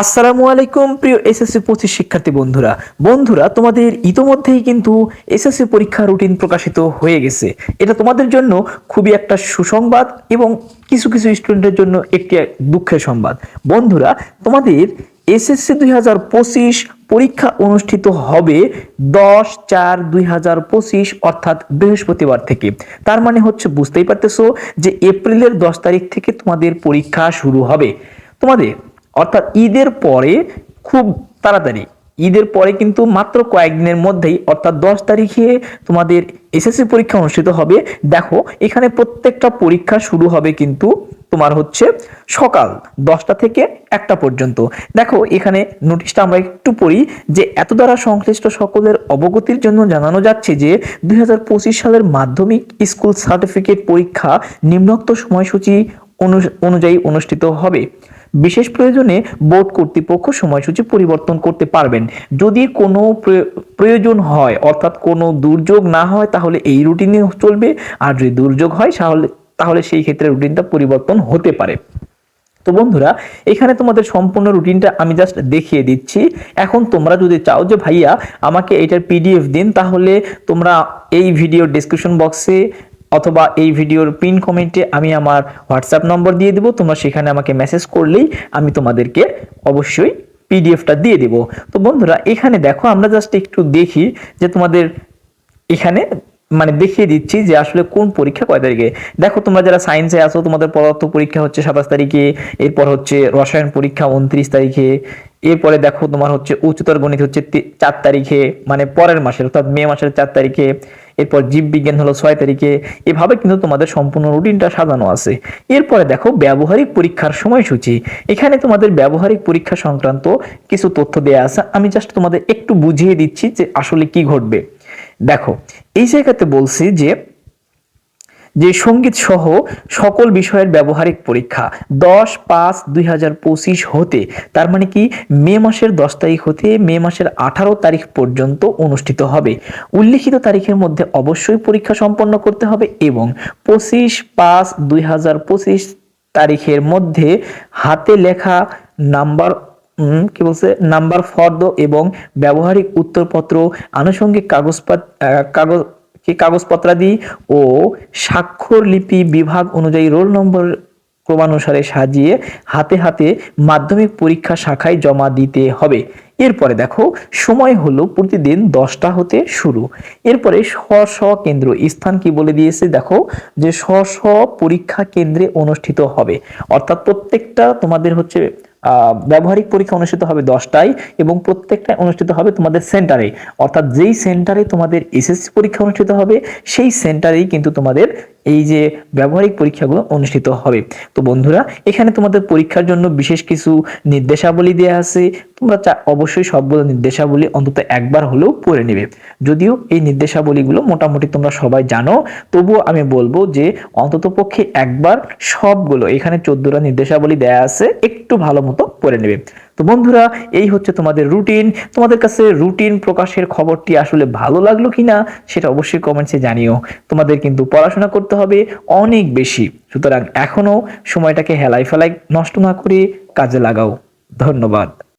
আসসালামু আলাইকুম, প্রিয় এসএসসি পঁচিশ শিক্ষার্থী বন্ধুরা। বন্ধুরা, তোমাদের ইতোমধ্যেই কিন্তু এসএসসি পরীক্ষা রুটিন প্রকাশিত হয়ে গেছে। এটা তোমাদের জন্য খুবই একটা সুসংবাদ এবং কিছু কিছু স্টুডেন্টের জন্য একটি দুঃখের সংবাদ। বন্ধুরা, তোমাদের এসএসসি দুই হাজার পঁচিশ পরীক্ষা অনুষ্ঠিত হবে দশ চার দুই হাজার পঁচিশ, অর্থাৎ বৃহস্পতিবার থেকে। তার মানে হচ্ছে, বুঝতেই পারতেছো যে এপ্রিলের দশ তারিখ থেকে তোমাদের পরীক্ষা শুরু হবে। তোমাদের অর্থাৎ ঈদের পরে খুব তাড়াতাড়ি। ঈদের পরে কিন্তু মাত্র কয়েকদিনের মধ্যেই, অর্থাৎ দশ তারিখে তোমাদের এসএসসি পরীক্ষা অনুষ্ঠিত হবে। দেখো, এখানে প্রত্যেকটা পরীক্ষা শুরু হবে কিন্তু তোমার হচ্ছে সকাল দশটা থেকে একটা পর্যন্ত। দেখো, এখানে নোটিশটা আমরা একটু পড়ি যে এত দ্বারা সংশ্লিষ্ট সকলের অবগতির জন্য জানানো যাচ্ছে যে দুই হাজার পঁচিশ সালের মাধ্যমিক স্কুল সার্টিফিকেট পরীক্ষা নিম্নোক্ত সময়সূচি অনু- অনুযায়ী অনুষ্ঠিত হবে। বিশেষ প্রয়োজনে বোর্ড কর্তৃপক্ষ সময়সূচি পরিবর্তন করতে পারবেন। যদি কোনো প্রয়- প্রয়োজন হয়, অর্থাৎ কোনো দুর্যোগ না হয়, তাহলে এই রুটিনে চলবে। আর যদি দুর্যোগ হয় তাহলে তাহলে সেই ক্ষেত্রে রুটিনটা পরিবর্তন হতে পারে। তো বন্ধুরা, এখানে তোমাদের সম্পূর্ণ রুটিনটা আমি জাস্ট দেখিয়ে দিচ্ছি। এখন তোমরা যদি চাও যে, ভাইয়া, আমাকে এটার পিডিএফ দিন, তাহলে তোমরা এই ভিডিও ডিসক্রিপশন বক্সে অথবা এই ভিডিওর পিন কমেন্টে আমি আমার হোয়াটসঅ্যাপ নম্বর দিয়ে দেবো। তোমরা সেখানে আমাকে মেসেজ করলেই আমি তোমাদেরকে অবশ্যই পিডিএফটা দিয়ে দেবো। তো বন্ধুরা, এখানে দেখো, আমরা জাস্ট একটু দেখি যে তোমাদের এখানে মানে দেখিয়ে দিচ্ছি যে আসলে কোন পরীক্ষা কয় তারিখে। দেখো, তোমরা যারা সায়েন্সে আসো তোমাদের পদার্থ পরীক্ষা হচ্ছে সাতাশ তারিখে, এরপর হচ্ছে রসায়ন পরীক্ষা উনত্রিশ তারিখে এরপরে দেখো তোমার হচ্ছে উচ্চতর গণিত হচ্ছে চার তারিখে মানে পরের মাসের, অর্থাৎ মে মাসের চার তারিখে, এরপর জীববিজ্ঞান হলো ছয় তারিখে, এভাবে কিন্তু তোমাদের সম্পূর্ণ রুটিনটা সাজানো আছে। এরপরে দেখো ব্যবহারিক পরীক্ষার সময়সূচি। এখানে তোমাদের ব্যবহারিক পরীক্ষা সংক্রান্ত কিছু তথ্য দেয়া আছে। আমি জাস্ট তোমাদের একটু বুঝিয়ে দিচ্ছি যে আসলে কি ঘটবে। দেখো, এই জায়গাতে বলছি যে যে সংগীত সহ সকল বিষয়ের ব্যবহারিক পরীক্ষা দশ পাঁচ দুই হতে, তার মানে কি মে মাসের দশ তারিখ হতে মে মাসের আঠারো তারিখ পর্যন্ত অনুষ্ঠিত হবে। উল্লিখিত তারিখের মধ্যে অবশ্যই পরীক্ষা সম্পন্ন করতে হবে এবং পঁচিশ পাঁচ দুই তারিখের মধ্যে হাতে লেখা নাম্বার কি বলছে? নাম্বার, ফর্দ এবং ব্যবহারিক উত্তরপত্র, আনুষঙ্গিক কাগজপাত কাগজ কি কাগজপত্রাদি ও স্বাক্ষর লিপি বিভাগ অনুযায়ী রোল নম্বর ক্রমানুসারে সাজিয়ে হাতে হাতে মাধ্যমিক পরীক্ষা শাখায় জমা দিতে হবে। এরপরে দেখো, সময় হলো প্রতিদিন দশটা হতে শুরু। এরপরে স্ব স্ব কেন্দ্র, স্থান কি বলে দিয়েছে? দেখো, যে স্ব স্ব পরীক্ষা কেন্দ্রে অনুষ্ঠিত হবে। অর্থাৎ প্রত্যেকটা তোমাদের হচ্ছে ব্যবহারিক পরীক্ষা অনুষ্ঠিত হবে দশটায় এবং প্রত্যেকটা অনুষ্ঠিত হবে তোমাদের সেন্টারে। অর্থাৎ যেই সেন্টারে তোমাদের এসএসসি পরীক্ষা অনুষ্ঠিত হবে, সেই সেন্টারেই কিন্তু তোমাদের এই যে ব্যবহারিক পরীক্ষাগুলো অনুষ্ঠিত হবে। তো বন্ধুরা, এখানে তোমাদের পরীক্ষার জন্য বিশেষ কিছু নির্দেশাবলী দেওয়া আছে। তোমরা অবশ্যই সবগুলো নির্দেশাবলী অন্তত একবার হলেও পড়ে নেবে। যদিও এই নির্দেশাবলীগুলো মোটামুটি তোমরা সবাই জানো, তবুও আমি বলব যে অন্তত পক্ষে একবার সবগুলো, এখানে চোদ্দটা নির্দেশাবলী দেয়া আছে, একটু ভালো মতো পড়ে নেবে। তো বন্ধুরা, এই হচ্ছে তোমাদের রুটিন তোমাদের কাছে রুটিন প্রকাশের খবরটি আসলে ভালো লাগল কিনা, সেটা অবশ্যই কমেন্টসে জানিও। তোমাদের কিন্তু পড়াশোনা করতে হবে অনেক বেশি। সুতরাং এখনও সময়টাকে হেলাই ফেলাই নষ্ট না করে কাজে লাগাও। ধন্যবাদ।